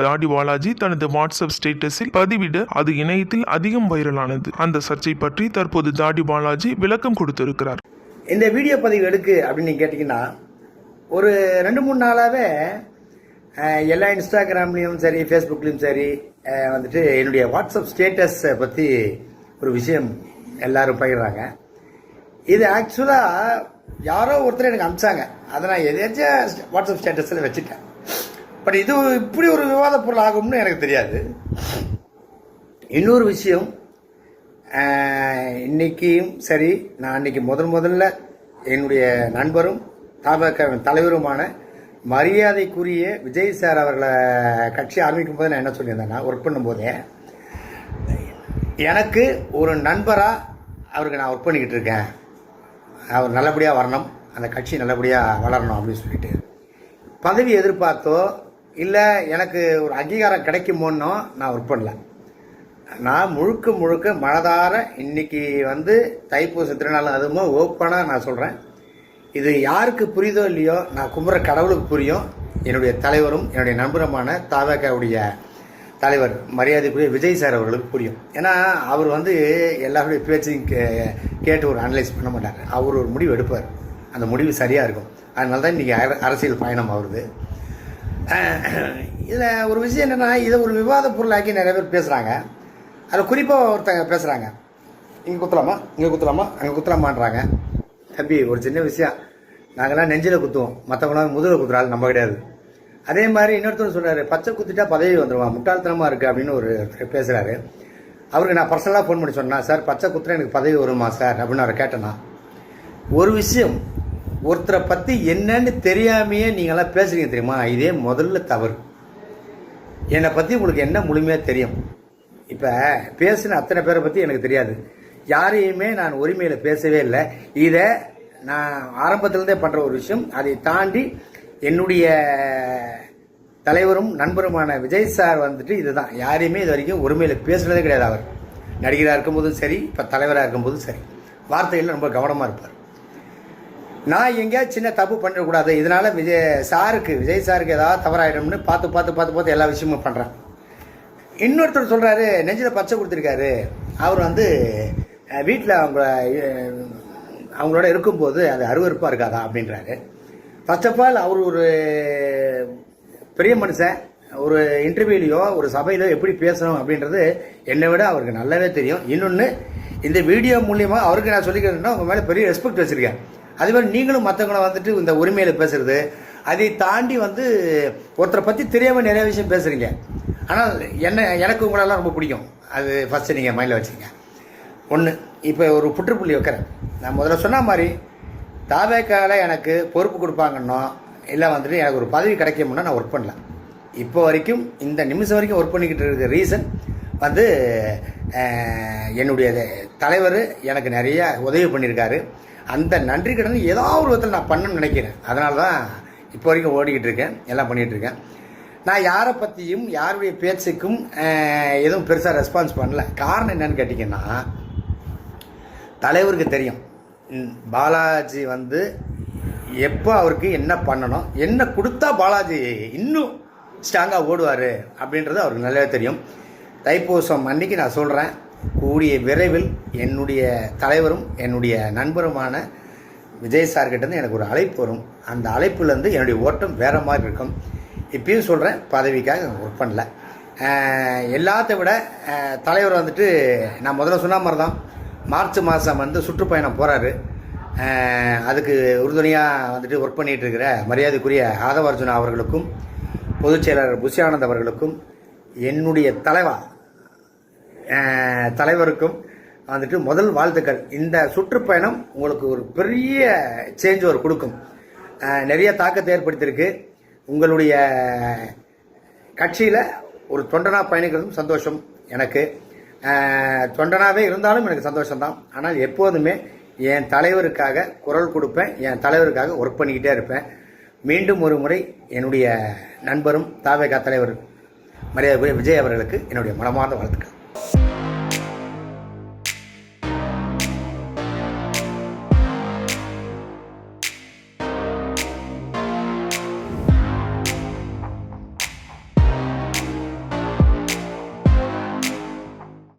தாடி பாலாஜி தனது வாட்ஸ்அப் ஸ்டேட்டஸில் பதிவிட அது இணையத்தில் அதிகம் வைரலானது. அந்த சர்ச்சை பற்றி தற்போது தாடி பாலாஜி விளக்கம் கொடுத்திருக்கிறார். இந்த வீடியோ பதிவு எடுக்கு அப்படின்னு கேட்டிங்கன்னா ஒரு ரெண்டு மூணு நாளாகவே எல்லா இன்ஸ்டாகிராம்லேயும் சரி ஃபேஸ்புக்லேயும் சரி வந்துட்டு என்னுடைய வாட்ஸ்அப் ஸ்டேட்டஸை பற்றி ஒரு விஷயம் எல்லாரும் பகிர்றாங்க. இது ஆக்சுவலாக யாரோ ஒருத்தர் எனக்கு அனுப்பிச்சாங்க அதை நான் எதேச்சும் வாட்ஸ்அப் ஸ்டேட்டஸில் வச்சுட்டேன். பட் இது இப்படி ஒரு விவாத பொருள் ஆகும்னு எனக்கு தெரியாது. இன்னொரு விஷயம் இன்றைக்கியும் சரி நான் அன்னைக்கு முதல் முதல்ல என்னுடைய நண்பரும் தாபக தலைவருமான மரியாதைக்குரிய விஜய் சார் அவர்களை கட்சி ஆரம்பிக்கும் போது நான் என்ன சொல்லியிருந்தேன்னா ஒர்க் பண்ணும்போதே எனக்கு ஒரு நண்பராக அவருக்கு நான் ஒர்க் பண்ணிக்கிட்டு இருக்கேன். அவர் நல்லபடியாக வரணும் அந்த கட்சி நல்லபடியாக வளரணும் அப்படின்னு சொல்லிட்டு. பதவி எதிர்பார்த்தோ இல்லை எனக்கு ஒரு அங்கீகாரம் கிடைக்குமோன்னோ நான் ஒர்க் பண்ணல. நான் முழுக்க முழுக்க மனதார இன்னைக்கு வந்து தைப்பூச திருநாள் அதுவும் ஓப்பனாக நான் சொல்கிறேன் இது யாருக்கு புரியுதோ இல்லையோ நான் கும்புற கடவுளுக்கு புரியும். என்னுடைய தலைவரும் என்னுடைய நண்பருமான தாவகாவுடைய தலைவர் மரியாதைக்குரிய விஜய் சார் அவர்களுக்கு புரியும். ஏன்னா அவர் வந்து எல்லாருடைய பேச்சையும் கே கேட்டு ஒரு அனலைஸ் பண்ண மாட்டார். அவர் ஒரு முடிவு எடுப்பார். அந்த முடிவு சரியாக இருக்கும். அதனால தான் இன்றைக்கி அரசியல் பயணம் ஆகுது. இதில் ஒரு விஷயம் என்னென்னா இதை ஒரு விவாத பொருளாக்கி நிறைய பேர் பேசுகிறாங்க அதில் குறிப்பாக ஒருத்தங்க பேசுகிறாங்க இங்கே குத்தலாமா? இங்கே குத்தலாமா? அங்கே குத்தலாமான்றாங்க. தம்பி ஒரு சின்ன விஷயம். நாங்கள்லாம் நெஞ்சில் குத்துவோம். மற்றவங்களாம் முதுகில் குத்துறாள் நம்ம கிடையாது. அதே மாதிரி இன்னொருத்தர் சொல்கிறாரு பச்சை குத்திட்டா பதவி வந்துடுவான் முட்டாள்தனமாக இருக்குது அப்படின்னு ஒரு பேசுகிறாரு அவருக்கு நான் பர்சனலாக ஃபோன் பண்ணி சொன்னேன் சார் பச்சை குத்துறேன் எனக்கு பதவி வருமா சார்? அப்படின்னு அவரை கேட்டேன்னா ஒரு விஷயம் ஒருத்தரை பற்றி என்னன்னு தெரியாமையே நீங்களாம் பேசுகிறீங்க தெரியுமா? இதே முதல்ல தவறு. என்னை பற்றி உங்களுக்கு என்ன முழுமையாக தெரியும்? இப்போ பேசின அத்தனை பேரை பற்றி எனக்கு தெரியாது. யாரையுமே நான் உரிமையில் பேசவே இல்லை. இதை நான் ஆரம்பத்திலேருந்தே பண்ணுற ஒரு விஷயம். அதை தாண்டி என்னுடைய தலைவரும் நண்பருமான விஜய் சார் வந்துட்டு இதுதான். யாரையுமே இது வரைக்கும் உரிமையில் பேசுனதே கிடையாது அவர். நடிகராக இருக்கும்போதும் சரி இப்போ தலைவராக இருக்கும்போதும் சரி. வார்த்தையில் ரொம்ப கவனமாக இருப்பார். நான் எங்கேயாவது சின்ன தப்பு பண்ணிடக்கூடாது. இதனால் விஜய் சாருக்கு விஜய் சாருக்கு ஏதாவது தவறாயிடும்னு பார்த்து பார்த்து பார்த்து பார்த்து எல்லா விஷயமும் பண்ணுறேன் இன்னொருத்தர் சொல்கிறாரு நெஞ்சில் பச்சை கொடுத்துருக்காரு. அவர் வந்து வீட்டில் அவங்க அவங்களோட இருக்கும்போது அது அருவருப்பாக இருக்காதா அப்படின்றாரு. ஃபர்ஸ்ட் ஆஃப் ஆல் அவர் ஒரு பெரிய மனுஷன். ஒரு இன்டர்வியூலையோ ஒரு சபையிலோ எப்படி பேசணும் அப்படின்றது என்னை விட அவருக்கு நல்லாவே தெரியும். இன்னொன்று இந்த வீடியோ மூலியமாக அவருக்கு நான் சொல்லிக்கிறேன்னா உங்கள் மேலே பெரிய ரெஸ்பெக்ட் வச்சுருக்கேன். அதே மாதிரி நீங்களும் மற்றவங்கள வந்துட்டு இந்த உரிமையில் பேசுறது அதை தாண்டி வந்து ஒருத்தரை பற்றி தெரியாமல் நிறைய விஷயம் பேசுகிறீங்க ஆனால் என்ன எனக்கு உங்களெல்லாம் ரொம்ப பிடிக்கும். அது ஃபஸ்ட்டு நீங்கள் மைண்டில் வச்சுக்கங்க. ஒன்று இப்போ ஒரு புற்றுப்புள்ளி வைக்கிறேன். நான் முதல்ல சொன்ன மாதிரி தாவேக்கால எனக்கு பொறுப்பு கொடுப்பாங்கன்னோ இல்லை வந்துட்டு எனக்கு ஒரு பதவி கிடைக்கும்னா நான் ஒர்க் பண்ணல இப்போ வரைக்கும் இந்த நிமிஷம் வரைக்கும் ஒர்க் பண்ணிக்கிட்டு இருக்க ரீசன் வந்து என்னுடைய தலைவர் எனக்கு நிறைய உதவி பண்ணியிருக்காரு. அந்த நன்றி கடன் ஏதாவது ஒரு விதத்தில் நான் பண்ணணும்னு நினைக்கிறேன். அதனால தான் இப்போ வரைக்கும் ஓடிக்கிட்டு இருக்கேன். எல்லாம் பண்ணிகிட்டு இருக்கேன். நான் யாரை பற்றியும் யாருடைய பேச்சுக்கும் எதுவும் பெருசாக ரெஸ்பான்ஸ் பண்ணல. காரணம் என்னன்னு கேட்டிங்கன்னா தலைவருக்கு தெரியும். பாலாஜி வந்து எப்போ அவருக்கு என்ன பண்ணணும் என்ன கொடுத்தா பாலாஜி இன்னும் ஸ்ட்ராங்காக ஓடுவார் அப்படின்றது அவருக்கு நல்லாவே தெரியும். தைப்பூசம் அன்னைக்கு நான் சொல்கிறேன் கூடிய விரைவில் என்னுடைய தலைவரும் என்னுடைய நண்பருமான விஜய் சார்கிட்டேருந்து எனக்கு ஒரு அழைப்பு வரும். அந்த அழைப்புலேருந்து என்னுடைய ஓட்டம் வேறு மாதிரி இருக்கும். இப்பயும் சொல்கிறேன் பதவிக்காக ஒர்க் பண்ணல. எல்லாத்த விட தலைவர் வந்துட்டு நான் முதல்ல சொன்ன மாதிரி தான் மார்ச் மாதம் வந்து சுற்றுப்பயணம் போகிறாரு அதுக்கு உறுதுணையாக வந்துட்டு ஒர்க் பண்ணிகிட்டு இருக்கிற மரியாதைக்குரிய ஆதவர்ஜுனா அவர்களுக்கும் பொதுச் செயலாளர் புஷியானந்த் அவர்களுக்கும் என்னுடைய தலைவா தலைவருக்கும் வந்துட்டு முதல் வாழ்த்துக்கள். இந்த சுற்றுப்பயணம் உங்களுக்கு ஒரு பெரிய சேஞ்ச் ஒரு கொடுக்கும் நிறைய தாக்கத்தை ஏற்படுத்தியிருக்கு. உங்களுடைய கட்சியில் ஒரு தொண்டனா பயணிக்கிறதும் சந்தோஷம் எனக்கு. தொண்டனாகவே இருந்தாலும் எனக்கு சந்தோஷம்தான். ஆனால் எப்போதுமே என் தலைவருக்காக குரல் கொடுப்பேன். என் தலைவருக்காக ஒர்க் பண்ணிக்கிட்டே இருப்பேன். மீண்டும் ஒரு முறை என்னுடைய நண்பரும் தாவேகா தலைவர் மரியாதை விஜய் அவர்களுக்கு என்னுடைய மனமார்ந்த வாழ்த்துக்கள். you